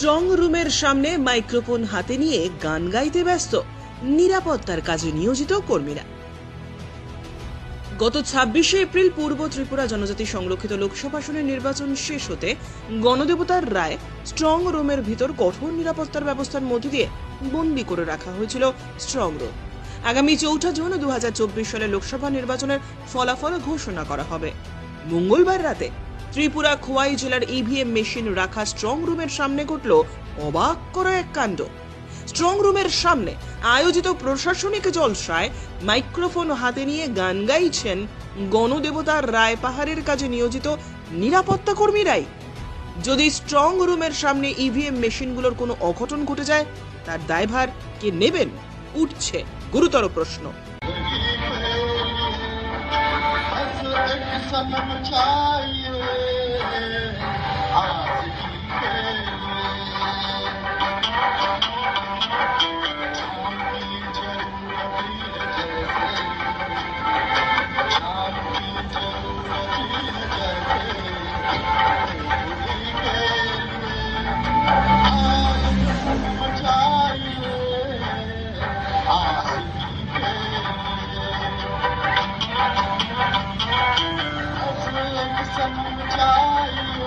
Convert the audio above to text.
Strong রুমের সামনে microphone হাতে নিয়ে গান গাইতে ব্যস্ত, নিরাপত্তার কাজে নিয়োজিত কর্মীরা। গত ছাব্বিশে এপ্রিল পূর্ব ত্রিপুরা জনজাতি সংরক্ষিত লোকসভা আসনের নির্বাচন শেষ হতে গণদেবতার রায় স্ট্রং রুমের ভিতর কঠোর নিরাপত্তার ব্যবস্থার মধ্য দিয়ে বন্দি করে রাখা হয়েছিল স্ট্রং রুম আগামী চৌঠা জুন দুহাজার চব্বিশ সালে লোকসভা নির্বাচনের ফলাফল ঘোষণা করা হবে। মঙ্গলবার রাতে ত্রিপুরা খোয়াই জেলার ইভিএম মেশিন রাখা স্ট্রং রুমের সামনে ঘটল অবাক করা এক কাণ্ড স্ট্রং রুমের সামনে আয়োজিত প্রশাসনিক জলসায় মাইক্রোফোন হাতে নিয়ে গান গাইছেন গণদেবতার রায় পাহাড়ের কাজে নিয়োজিত নিরাপত্তা কর্মীরাই যদি স্ট্রং রুমের সামনে ইভিএম মেশিনগুলোর কোনো অঘটন ঘটে যায় তার দায়ভার কে নেবেন উঠছে গুরুতর প্রশ্ন सनम चाहिए Ahora, समझाई